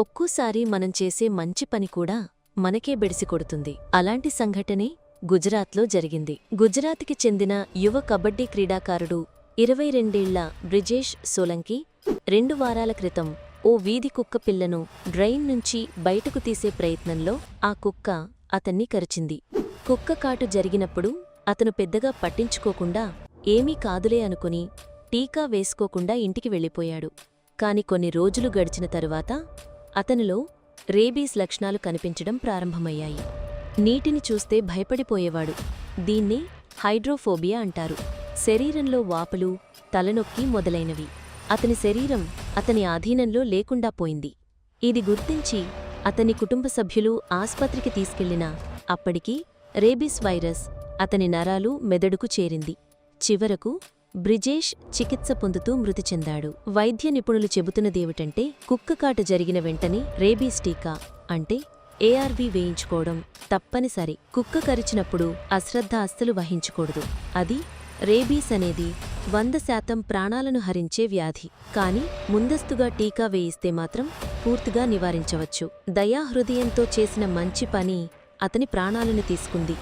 ఒక్కోసారి మనం చేసే మంచి పని కూడా మనకే బెడిసి కొడుతుంది. అలాంటి సంఘటనే గుజరాత్లో జరిగింది. గుజరాత్కి చెందిన యువ కబడ్డీ క్రీడాకారుడు ఇరవై రెండేళ్ళ బ్రిజేష్ సోలంకి రెండు వారాల క్రితం ఓ వీధి కుక్క పిల్లను డ్రైన్ నుంచి బయటకు తీసే ప్రయత్నంలో ఆ కుక్క అతన్ని కరిచింది. కుక్క కాటు జరిగినప్పుడు అతను పెద్దగా పట్టించుకోకుండా ఏమీ కాదులే అనుకుని టీకా వేసుకోకుండా ఇంటికి వెళ్ళిపోయాడు. కాని కొన్ని రోజులు గడిచిన తరువాత అతనిలో రేబీస్ లక్షణాలు కనిపించడం ప్రారంభమయ్యాయి. నీటిని చూస్తే భయపడిపోయేవాడు. దీన్ని హైడ్రోఫోబియా అంటారు. శరీరంలో వాపులు తలనొక్కి మొదలైనవి. అతని శరీరం అతని ఆధీనంలో లేకుండా పోయింది. ఇది గుర్తించి అతని కుటుంబ సభ్యులు ఆస్పత్రికి తీసుకెళ్ళినా అప్పటికి రేబీస్ వైరస్ అతని నరాలు మెదడుకు చేరింది. చివరకు బ్రిజేష్ చికిత్స పొందుతూ మృతి చెందాడు. వైద్య నిపుణులు చెబుతున్నదేమిటంటే కుక్కకాట జరిగిన వెంటనే రేబీస్ టీకా అంటే ఏఆర్వి వేయించుకోవడం తప్పనిసరి. కుక్క కరిచినప్పుడు అశ్రద్ధ అస్సలు వహించకూడదు. అది రేబీస్ అనేది వంద శాతం ప్రాణాలను హరించే వ్యాధి. కాని ముందస్తుగా టీకా వేయిస్తే మాత్రం పూర్తిగా నివారించవచ్చు. దయాహృదయంతో చేసిన మంచి పని అతని ప్రాణాలను తీసుకుంది.